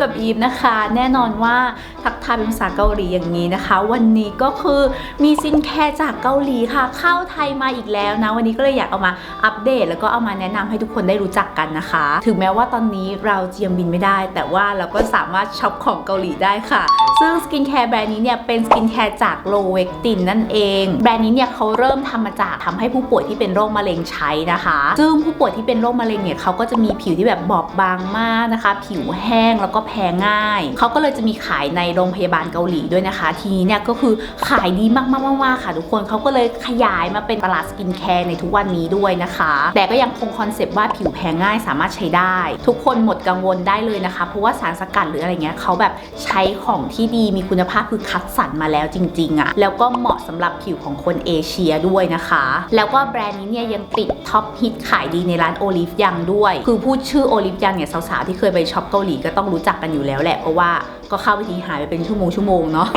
กับอีฟนะคะ แน่นอนว่าทักทายเป็นภาษาเกาหลีอย่างนี้นะคะ วันนี้ก็คือมีซินแคร์จากเกาหลีค่ะ เข้าไทยมาอีกแล้วนะ วันนี้ก็เลยอยากเอามาอัปเดต แล้วก็เอามาแนะนำให้ทุกคนได้รู้จักกันนะคะ ถึงแม้ว่าตอนนี้เราจะยังบินไม่ได้ แต่ว่าเราก็สามารถช็อปของเกาหลีได้ค่ะ ซึ่งสกินแคร์แบรนด์นี้เนี่ยเป็นสกินแคร์จากโลเวกตินนั่นเอง แบรนด์นี้เนี่ยเขาเริ่มทำมาจากทำให้ผู้ป่วยที่เป็นโรคมะเร็งใช้นะคะ ซึ่งผู้ป่วยที่เป็นโรคมะเร็งเนี่ยเขาก็จะมีผิวที่แบบบอบบางมากนะคะ ผิวแห้งแล้วก็แพ้ง่าย เขาก็เลยจะมีขายในโรงพยาบาลเกาหลีด้วยนะคะ ทีนี้เนี่ยก็คือขายดีมากๆๆค่ะ ทุกคนเขาก็เลยขยายมาเป็นตลาดสกินแคร์ในทุกวันนี้ด้วยนะคะ แต่ก็ยังคงคอนเซปต์ว่าผิวแพ้ง่ายสามารถใช้ได้ ทุกคนหมดกังวลได้เลยนะคะ เพราะว่าสารสกัดหรืออะไรเงี้ยเขาแบบใช้ของที่ดีมีคุณภาพคือคัดสรรมาแล้วจริงๆอะแล้วก็เหมาะสำหรับผิวของคนเอเชียด้วยนะคะ แล้วก็แบรนด์นี้เนี่ยยังติดท็อปฮิตขายดีในร้านโอลิฟยังด้วย คือพูดชื่อโอลิฟยังเนี่ยสาวๆที่เคยไปช็อปเกาหลีก็ต้องรู้จักกันอยู่แล้วแหละเพราะว่าก็เข้าไปทีหายไปเป็นชั่วโมงชั่วโมงเนาะ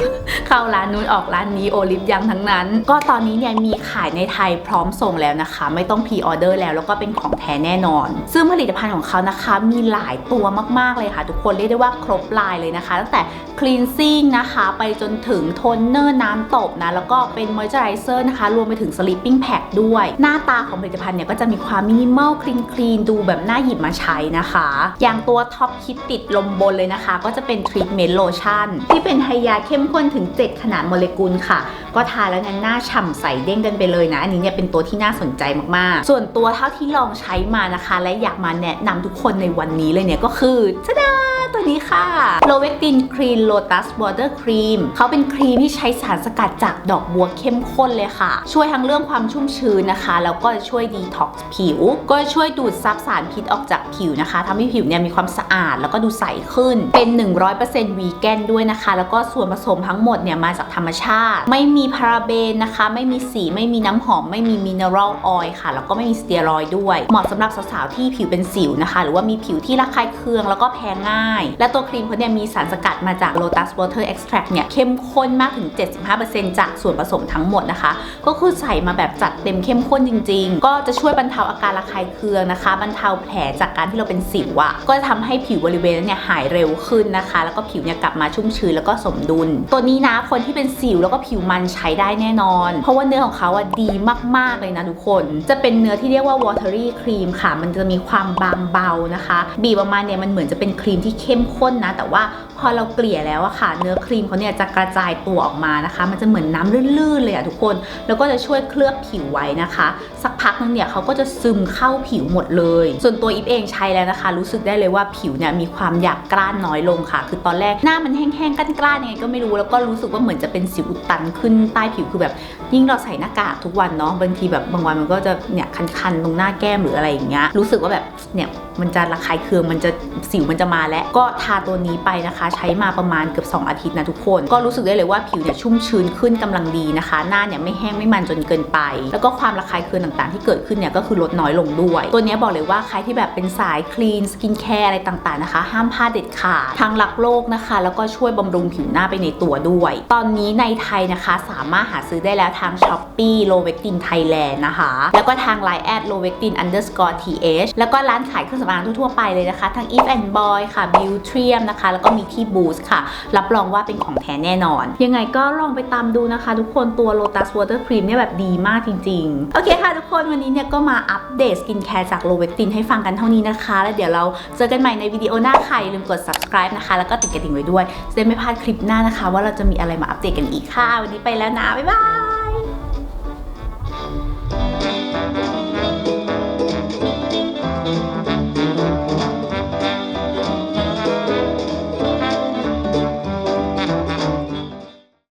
เข้าร้านนู้นออกร้านนี้โอลิฟยังทั้งนั้น ก็ตอนนี้เนี่ยมีขายในไทยพร้อมส่งแล้วนะคะ ไม่ต้องพรีออเดอร์แล้วแล้วก็เป็นของแท้แน่นอน ซึ่งผลิตภัณฑ์ของเขานะคะมีหลายตัวมากๆเลยค่ะ ทุกคนเรียกได้ว่าครบลายเลยนะคะ ตั้งแต่ cleansing นะคะ ไปจนถึงโทนเนอร์น้ำตบนะแล้วก็เป็น moisturizer นะคะ รวมไปถึง sleeping pad ด้วย หน้าตาของผลิตภัณฑ์เนี่ยก็จะมีความมินิมอลคลีนคลีนดูแบบน่าหยิบมาใช้นะคะ อย่างตัวท็อปคิดติดลมบนเลยนะคะ ก็จะเป็นทรีทเมนต์โลชั่นที่เป็นไฮยาเข้มข้นถึง 7 ขนาดโมเลกุลค่ะ ก็ทาแล้วเนี่ยหน้าฉ่ำใสเด้งกันไปเลยนะ อันนี้เนี่ยเป็นตัวที่น่าสนใจมากๆ ส่วนตัวเท่าที่ลองใช้มานะคะ และอยากมาแนะนำทุกคนในวันนี้เลยเนี่ยก็คือชะดา ตัวนี้ค่ะโลเวกตินครีนโลตัสวอเตอร์ครีมเขาเป็นครีมที่ใช้สารสกัดจากดอกบัวเข้มข้นเลยค่ะ ช่วยทั้งเรื่องความชุ่มชื้นนะคะ แล้วก็ช่วยดีท็อกซ์ผิว ก็ช่วยดูดซับสารพิษออกจากผิวนะคะทำให้ผิวเนี่ยมีความสะอาดแล้วก็ดูใสขึ้นเป็น 100%วีแกนด้วยนะคะ แล้วก็ส่วนผสมทั้งหมดเนี่ยมาจากธรรมชาติ ไม่มีพาราเบนนะคะ ไม่มีสีไม่มีน้ำหอม ไม่มีมินเนอรัลออยล์ค่ะ แล้วก็ไม่มีสเตียรอยด์ด้วย เหมาะสำหรับสาวๆที่ผิวเป็นสิวนะคะ หรือว่ามีผิวที่ระคายเคืองแล้วก็แพ้ง่ายและตัวครีมเขาเนี่ยมีสารสกัดมาจาก Lotus Water Extract เนี่ยเข้มข้นมากถึง 75%จากส่วนผสมทั้งหมดนะคะ ก็คือใส่มาแบบจัดเต็มเข้มข้นจริง ๆ ก็จะช่วยบรรเทาอาการระคายเคืองนะคะ บรรเทาแผลจากการที่เราเป็นสิวอะก็จะทำให้ผิวบริเวณนั้นเนี่ยหายเร็วขึ้นนะคะ แล้วก็ผิวเนี่ยกลับมาชุ่มชื้นแล้วก็สมดุล ตัวนี้นะคนที่เป็นสิวแล้วก็ผิวมันใช้ได้แน่นอน เพราะว่าเนื้อของเขาอะดีมากๆเลยนะทุกคน จะเป็นเนื้อที่เรียกว่า watery cream ค่ะ มันจะมีความบางเบานะคะ บีบออกมาเนี่ยมันเหมือนจะเป็นครีมที่เข้ข้มข้นนะ แต่ว่า อเราเกลี่ยแล้วอะค่ะ เนื้อครีมเขาเนี่ยจะกระจายตัวออกมานะคะ มันจะเหมือนน้ำลื่นๆเลยอะทุกคน แล้วก็จะช่วยเคลือบผิวไว้นะคะ สักพักนึงเนี่ยเขาก็จะซึมเข้าผิวหมดเลย ส่วนตัวอีฟเองใช้แล้วนะคะ รู้สึกได้เลยว่าผิวเนี่ยมีความหยาบกร้านน้อยลงค่ะ คือตอนแรกหน้ามันแห้งๆกร้านๆยังไงก็ไม่รู้แล้วก็รู้สึกว่าเหมือนจะเป็นสิวอุดตันขึ้นใต้ผิวคือแบบ ยิ่งเราใส่หน้ากากทุกวันเนาะบางทีแบบบางวันมันก็จะเนี่ยคันๆตรงหน้าแก้มหรืออะไรอย่างเงี้ยรู้สึกว่าแบบเนี่ยมันจะระคายเคืองมันจะสิวมันจะมาแล้วก็ทาตัวนี้ไปนะคะใช้มาประมาณเกือบ 2 อาทิตย์นะทุกคน ก็รู้สึกได้เลยว่าผิวเนี่ยชุ่มชื้นขึ้นกำลังดีนะคะ หน้าเนี่ยไม่แห้งไม่มันจนเกินไป แล้วก็ความระคายเคืองต่างๆ ที่เกิดขึ้นเนี่ยก็คือลดน้อยลงด้วย ตัวนี้บอกเลยว่าใครที่แบบเป็นสายคลีนสกินแคร์อะไรต่างๆนะคะ ห้ามพลาดเด็ดขาดทางรักโลกนะคะ แล้วก็ช่วยบำรุงผิวหน้าไปในตัวด้วย ตอนนี้ในไทยนะคะสามารถหาซื้อได้แล้วทาง s h อ p e e l o v e c t i n Thailand นะคะ แล้วก็ทาง Line แอด l o v e c t i n underscore th แล้วก็ร้านขายเครื่องสำอางทั่วๆไปเลยนะคะ ทั้ง Eve and Boy ค่ะ Beautrium นะคะ แล้วก็มีที่ที่บูสค่ะ รับรองว่าเป็นของแท้แน่นอน ยังไงก็ลองไปตามดูนะคะ ทุกคนตัว Lotus Water Cream เนี่ยแบบดีมากจริง ๆ โอเคค่ะทุกคนวันนี้เนี่ยก็มาอัปเดตสกินแคร์จากโลเวตินให้ฟังกันเท่านี้นะคะ แล้วเดี๋ยวเราเจอกันใหม่ในวิดีโอหน้าค่ะอย่าลืมกด subscribe นะคะ แล้วก็ติดกระดิ่งไว้ด้วย จะได้ไม่พลาดคลิปหน้านะคะ ว่าเราจะมีอะไรมาอัปเดตกันอีกค่ะ วันนี้ไปแล้วนะบ๊ายบาย